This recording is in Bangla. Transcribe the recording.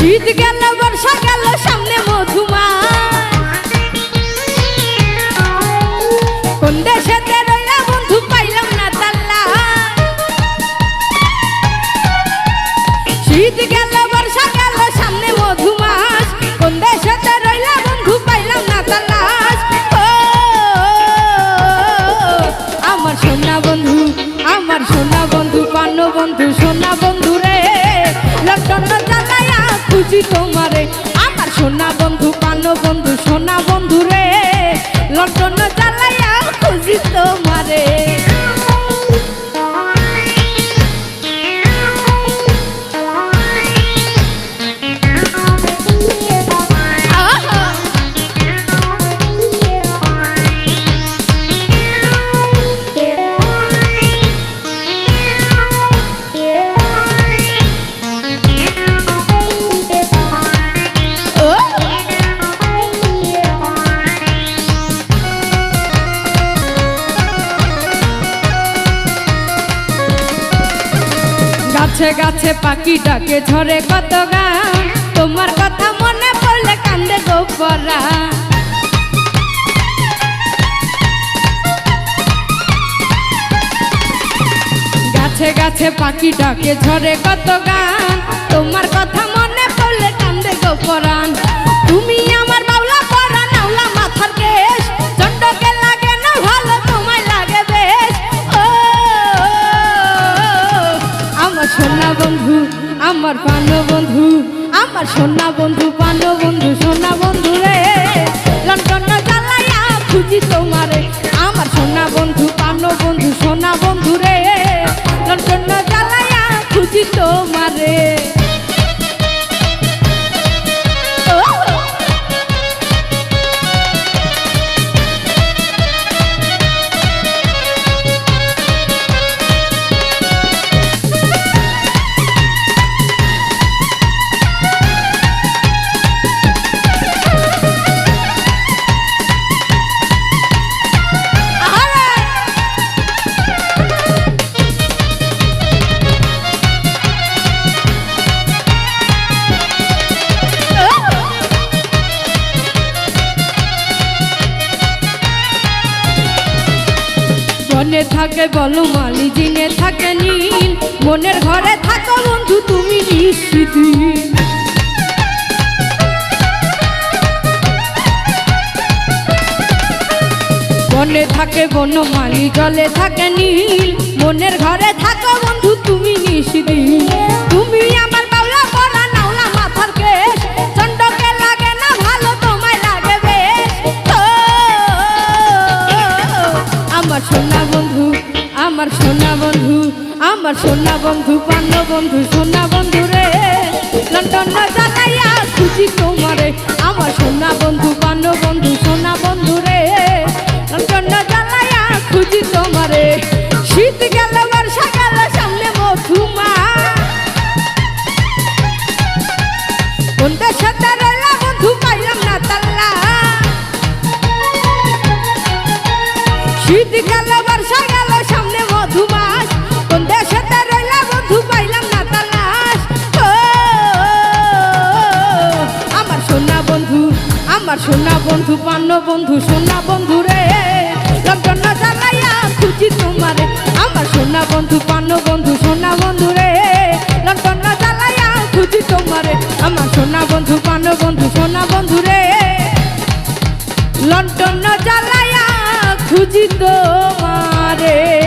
শীত গেল, বর্ষা গেল, সামনে মধুমা কোন দেশেতে রইলা বন্ধু পাইলাম না তাল্লা শীত গেল, বর্ষা সামনে মধুমাস কোন দেশেতে রইলা বন্ধু পাইলাম না তালাশ আমার সোনা বন্ধু, আমার সোনা বন্ধু, পান্ন বন্ধু তোমারে। আমার সোনা বন্ধু পানো বন্ধু সোনা বন্ধু রে। লন্ডন গাছে গাছে পাখি ডাকে, ঝরে কত গান? তোমার কথা মনে পড়লে কান্দে গোপরা। গাছে গাছে পাখি ডাকে, ঝরে কত গান? তোমার কথা মনে পড়লে কান্দে গোপরান সোনা বন্ধু, আমার পানো বন্ধু, আমার সোনা বন্ধু পানো বন্ধু, সোনা বন্ধু রে। লন্ডন জ্বালাইয়া খুঁজি তোমারে, আমার সোনা বন্ধু পানো বন্ধু, সোনা বন্ধু রে। লন্ডন জ্বালাইয়া খুঁজি তোমারে। মনে থাকে বলো মালি দিনে থাকে নীল। মনের ঘরে থাকো বন্ধু, তুমি নিশ্চিত। মনে থাকে বনমালি গলে থাকে নীল। মনের ঘরে থাকো বন্ধু আমার সোনা বন্ধু, আমার সোনা বন্ধু, পান্ন বন্ধু, সোনা বন্ধু রে। লন্ডন তোমারে, আমার সোনা বন্ধু আমার সোনা বন্ধু, পান্ন বন্ধু, সোনা বন্ধু রে। লন্ডন জ্বালাইয়া খুঁজি তোমারে। আমার সোনা বন্ধু, পান্ন বন্ধু, সোনা বন্ধু রে। লন্ডন জ্বালাইয়া খুঁজি তোমারে। আমার সোনা বন্ধু, পান্ন বন্ধু, সোনা বন্ধু রে। লন্ডন জ্বালাইয়া খুঁজি তোমার।